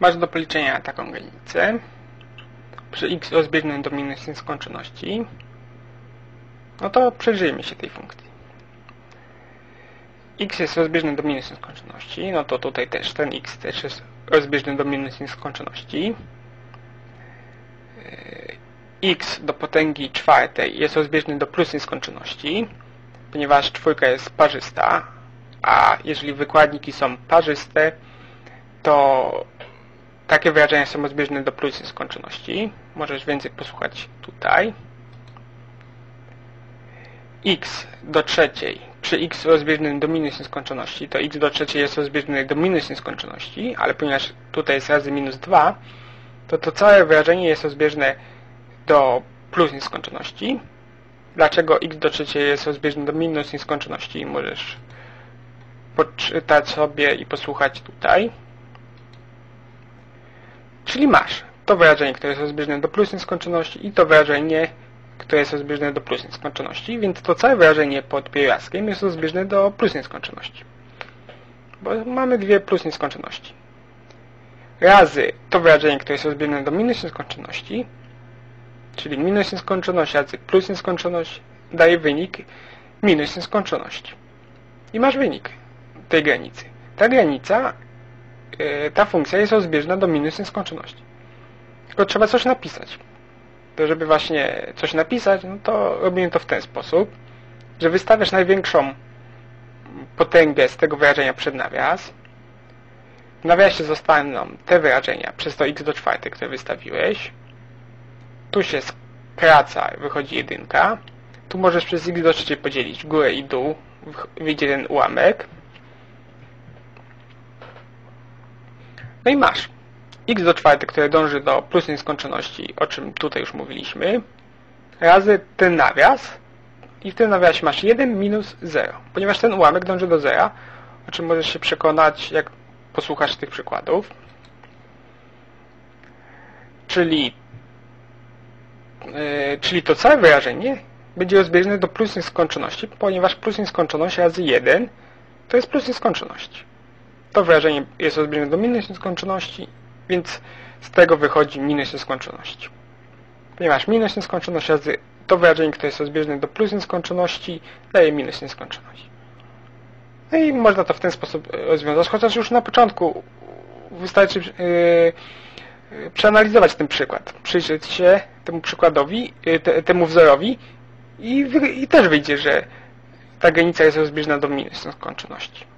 Masz do policzenia taką granicę przy x rozbieżnym do minus nieskończoności. No to przyjrzyjmy się tej funkcji. x jest rozbieżny do minus nieskończoności, no to tutaj też ten x też jest rozbieżny do minus nieskończoności. x do potęgi czwartej jest rozbieżny do plus nieskończoności, ponieważ czwórka jest parzysta, a jeżeli wykładniki są parzyste, to takie wyrażenia są rozbieżne do plus nieskończoności. Możesz więcej posłuchać tutaj. x do trzeciej przy x rozbieżnym do minus nieskończoności, to x do trzeciej jest rozbieżny do minus nieskończoności, ale ponieważ tutaj jest razy minus 2, to to całe wyrażenie jest rozbieżne do plus nieskończoności. Dlaczego x do trzeciej jest rozbieżny do minus nieskończoności? Możesz poczytać sobie i posłuchać tutaj. Czyli masz to wyrażenie, które jest rozbieżne do plus nieskończoności i to wyrażenie, które jest rozbieżne do plus nieskończoności, więc to całe wyrażenie pod pierwiastkiem jest rozbieżne do plus nieskończoności. Bo mamy dwie plus nieskończoności. Razy to wyrażenie, które jest rozbieżne do minus nieskończoności, czyli minus nieskończoność razy plus nieskończoność daje wynik minus nieskończoności. I masz wynik tej granicy. Ta granica ta funkcja jest rozbieżna do minus nieskończoności. Tylko trzeba coś napisać. To żeby właśnie coś napisać, no to robimy to w ten sposób, że wystawiasz największą potęgę z tego wyrażenia przed nawias. W nawiasie zostaną te wyrażenia przez to x do czwartej, które wystawiłeś. Tu się skraca, wychodzi jedynka. Tu możesz przez x do trzeciej podzielić górę i dół, wyjdzie ten ułamek. No i masz. X do czwartej, które dąży do plus nieskończoności, o czym tutaj już mówiliśmy, razy ten nawias. I w tym nawiasie masz 1 minus 0, ponieważ ten ułamek dąży do 0, o czym możesz się przekonać, jak posłuchasz tych przykładów. Czyli, yy, czyli to całe wyrażenie będzie rozbieżne do plus nieskończoności, ponieważ plus nieskończoność razy 1 to jest plus nieskończoność to wyrażenie jest rozbieżne do minus nieskończoności, więc z tego wychodzi minus nieskończoności. Ponieważ minus nieskończoność razy to wyrażenie, które jest rozbieżne do plus nieskończoności, daje minus nieskończoność. No i można to w ten sposób e, rozwiązać, chociaż już na początku wystarczy yy, przeanalizować ten przykład, przyjrzeć się temu przykładowi, yy, te, temu wzorowi i, i też wyjdzie, że ta granica jest rozbieżna do minus nieskończoności.